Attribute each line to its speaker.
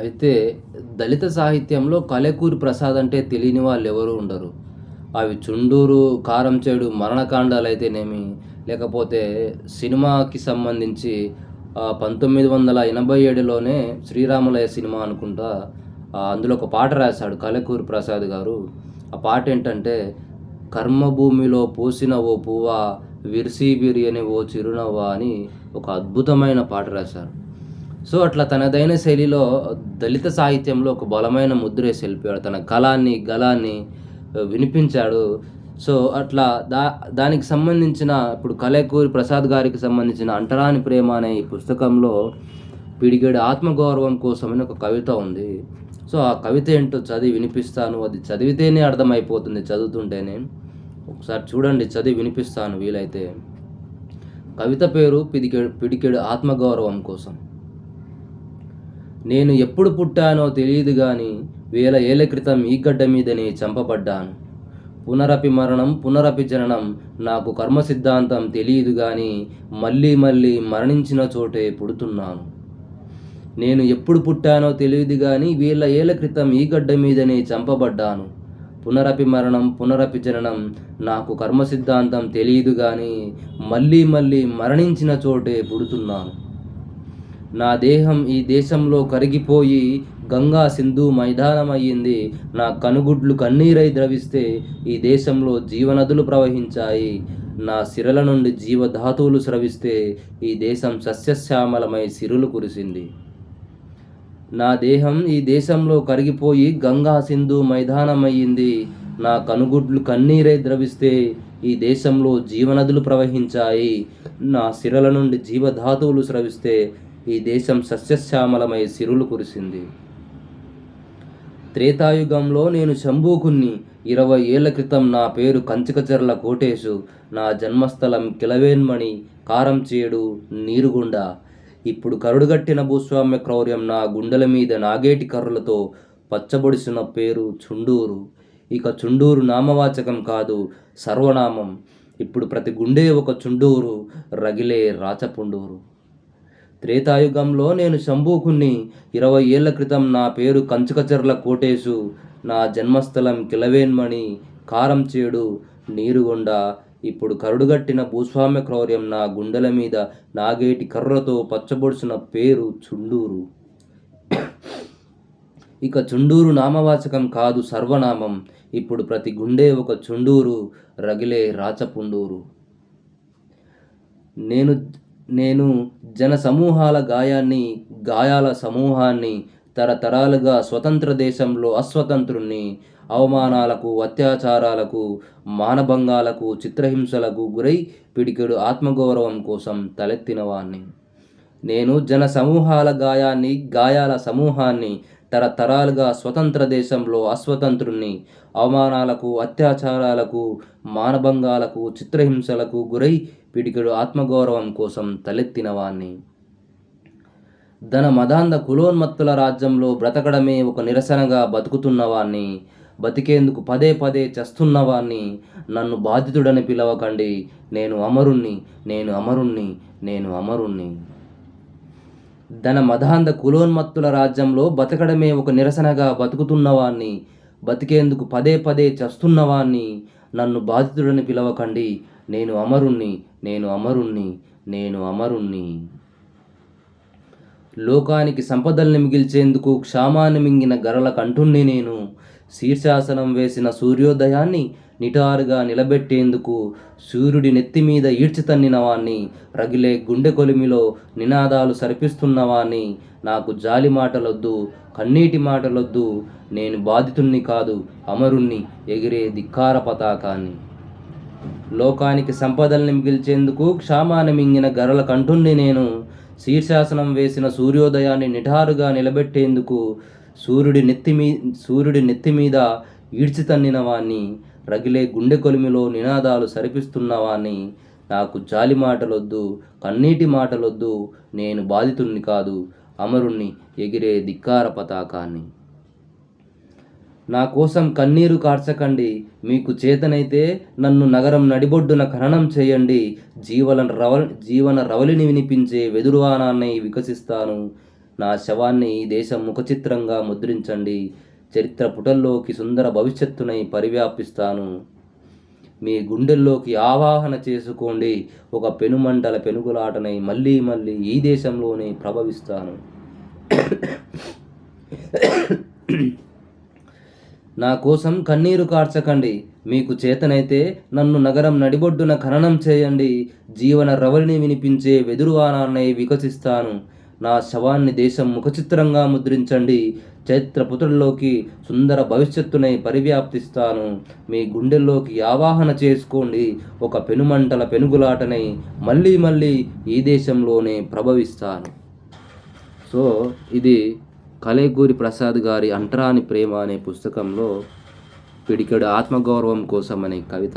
Speaker 1: అయితే దళిత సాహిత్యంలో కలెకూరి ప్రసాద్ అంటే తెలియని వాళ్ళు ఎవరు ఉండరు. అవి చుండూరు కారం చేడు మరణకాండాలు అయితేనేమి లేకపోతే సినిమాకి సంబంధించి పంతొమ్మిది వందల ఎనభై ఏడులోనే శ్రీరాములయ సినిమా అనుకుంటా అందులో ఒక పాట రాశాడు కలేకూరి ప్రసాద్ గారు. ఆ పాట ఏంటంటే కర్మభూమిలో పూసిన ఓ పువ్వ విరిసి బిరియని ఓ చిరునవ్వ అని ఒక అద్భుతమైన పాట రాశారు. సో అట్లా తనదైన శైలిలో దళిత సాహిత్యంలో ఒక బలమైన ముద్రేసి వెళ్ళిపోయాడు. తన కళాన్ని గళాన్ని వినిపించాడు. సో అట్లా దా దానికి సంబంధించిన ఇప్పుడు కలేకూరి ప్రసాద్ గారికి సంబంధించిన అంటరాని ప్రేమ అనే ఈ పుస్తకంలో పిడిగేడు ఆత్మగౌరవం కోసం అని ఒక కవిత ఉంది. సో ఆ కవిత ఏంటో చదివి వినిపిస్తాను. అది చదివితేనే అర్థమైపోతుంది చదువుతుంటేనే. ఒకసారి చూడండి చదివి వినిపిస్తాను వీలైతే. కవిత పేరు పిడికెడు పిడికెడు ఆత్మగౌరవం కోసం. నేను ఎప్పుడు పుట్టానో తెలియదు గాని వేల ఏళ్ళ క్రితం ఈ గడ్డ మీదనే చంపబడ్డాను. పునరపి మరణం పునరపి జననం నాకు కర్మ సిద్ధాంతం తెలియదు గాని మళ్ళీ మళ్ళీ మరణించిన చోటే పుడుతున్నాను. నేను ఎప్పుడు పుట్టానో తెలియదు గాని వేల ఏళ్ళ క్రితం ఈ గడ్డ మీదనే చంపబడ్డాను. పునరపి మరణం పునరపి జననం నాకు కర్మ సిద్ధాంతం తెలియదు గాని మళ్ళీ మళ్ళీ మరణించిన చోటే పుడుతున్నాను. నా దేహం ఈ దేశంలో కరిగిపోయి గంగా సింధు మైదానమయ్యింది. నా కనుగుడ్లు కన్నీరై ద్రవిస్తే ఈ దేశంలో జీవనదులు ప్రవహించాయి. నా సిరల నుండి జీవధాతువులు స్రవిస్తే ఈ దేశం సస్యశ్యామలమై సిరులు కురిసింది. నా దేహం ఈ దేశంలో కరిగిపోయి గంగా సింధు మైదానమయ్యింది. నా కనుగుడ్లు కన్నీరై ద్రవిస్తే ఈ దేశంలో జీవనదులు ప్రవహించాయి. నా సిరల నుండి జీవధాతువులు స్రవిస్తే ఈ దేశం సస్యశ్యామలమై సిరులు కురిసింది. త్రేతాయుగంలో నేను శంభూకుణ్ణి. ఇరవై ఏళ్ళ క్రితం నా పేరు కంచికచెర్ల కోటేశు. నా జన్మస్థలం కిలవేన్మణి కారంచేడు నీరుగుండ. ఇప్పుడు కరుడుగట్టిన భూస్వామ్య క్రౌర్యం నా గుండెల మీద నాగేటి కర్రలతో పచ్చబొడిసిన పేరు చుండూరు. ఇక చుండూరు నామవాచకం కాదు సర్వనామం. ఇప్పుడు ప్రతి గుండె ఒక చుండూరు రగిలే రాచపుండూరు. త్రేతాయుగంలో నేను శంభూకుణ్ణి. ఇరవై ఏళ్ళ క్రితం నా పేరు కంచుకచర్ల కోటేశు. నా జన్మస్థలం కిలవేన్మణి. కారంచేడు నీరుగొండ. ఇప్పుడు కరుడుగట్టిన భూస్వామ్య క్రౌర్యం నా గుండెల మీద నాగేటి కర్రతో పచ్చబొడిసిన పేరు చుండూరు. ఇక చుండూరు నామవాచకం కాదు సర్వనామం. ఇప్పుడు ప్రతి గుండె ఒక చుండూరు రగిలే రాచపుండూరు. నేను నేను జన సమూహాల గాయాన్ని గాయాల సమూహాన్ని తరతరాలుగా స్వతంత్ర దేశంలో అస్వతంత్రుణ్ణి అవమానాలకు అత్యాచారాలకు మానభంగాలకు చిత్రహింసలకు గురై పిడికెడు ఆత్మగౌరవం కోసం తలెత్తినవాణ్ణి. నేను జన సమూహాల గాయాన్ని గాయాల సమూహాన్ని తరతరాలుగా స్వతంత్ర దేశంలో అస్వతంత్రుణ్ణి అవమానాలకు అత్యాచారాలకు మానభంగాలకు చిత్రహింసలకు గురై పిడికెడు ఆత్మగౌరవం కోసం తలెత్తినవాణ్ణి ధన మదాంధ కులోన్మత్తుల రాజ్యంలో బ్రతకడమే ఒక నిరసనగా బతుకుతున్నవాణ్ణి బతికేందుకు పదే పదే చస్తున్నవాణ్ణి నన్ను బాధితుడని పిలవకండి నేను అమరుణ్ణి నేను అమరుణ్ణి నేను అమరుణ్ణి. ధన మదాంధ కులోన్మత్తుల రాజ్యంలో బతకడమే ఒక నిరసనగా బతుకుతున్నవాణ్ణి బతికేందుకు పదే పదే చస్తున్నవాణ్ణి నన్ను బాధితుడని పిలవకండి. నేను అమరుణ్ణి నేను అమరుణ్ణి నేను అమరుణ్ణి. లోకానికి సంపదల్ని మిగిల్చేందుకు క్షామాన్ని మింగిన గరల కంఠుణ్ణి నేను. శీర్షాసనం వేసిన సూర్యోదయాన్ని నిటారుగా నిలబెట్టేందుకు సూర్యుడి నెత్తి మీద ఈడ్చితన్నిన వాణ్ణి రగిలే గుండె కొలిమిలో నినాదాలు సరిపిస్తున్నవాణ్ణి నాకు జాలి మాటలొద్దు కన్నీటి మాటలొద్దు నేను బాధితుణ్ణి కాదు అమరుణ్ణి ఎగిరే ధిక్కార పతాకాన్ని. లోకానికి సంపదల్ని మిగిల్చేందుకు క్షామాన్ని మింగిన గరల కంటుణ్ణి నేను. శీర్షాసనం వేసిన సూర్యోదయాన్ని నిఠారుగా నిలబెట్టేందుకు సూర్యుడి నెత్తి మీ సూర్యుడి నెత్తి మీద ఈడ్చితన్నిన వాణ్ణి రగిలే గుండె కొలిమిలో నినాదాలు సరిపిస్తున్నవాణ్ణి నాకు జాలి మాటలొద్దు కన్నీటి మాటలొద్దు నేను బాధితుణ్ణి కాదు అమరుణ్ణి ఎగిరే ధిక్కార పతాకాన్ని. నా కోసం కన్నీరు కార్చకండి. మీకు చేతనైతే నన్ను నగరం నడిబొడ్డున ఖననం చేయండి. జీవన రవ జీవన రవలిని వినిపించే వెదురువానాన్ని వికసిస్తాను. నా శవాన్ని ఈ దేశం ముఖచిత్రంగా ముద్రించండి. చరిత్ర పుటల్లోకి సుందర భవిష్యత్తునై పరివ్యాపిస్తాను. మీ గుండెల్లోకి ఆవాహన చేసుకోండి. ఒక పెనుమంటల పెనుగులాటనై మళ్ళీ మళ్ళీ ఈ దేశంలోనే ప్రభవిస్తాను. నా కోసం కన్నీరు కార్చకండి. మీకు చేతనైతే నన్ను నగరం నడిబొడ్డున ఖననం చేయండి. జీవన రవలిని వినిపించే వెదురువానాన్నై వికసిస్తాను. నా శవాన్ని దేశం ముఖచిత్రంగా ముద్రించండి. చైత్రపుత్రుల్లోకి సుందర భవిష్యత్తునై పరివ్యాప్తిస్తాను. మీ గుండెల్లోకి ఆవాహన చేసుకోండి. ఒక పెనుమంటల పెనుగులాటనై మళ్ళీ మళ్ళీ ఈ దేశంలోనే ప్రభవిస్తాను. సో ఇది కలేగూరి ప్రసాద్ గారి అంటరాని ప్రేమ అనే పుస్తకంలో పిడికెడు ఆత్మగౌరవం కోసం అనే కవిత.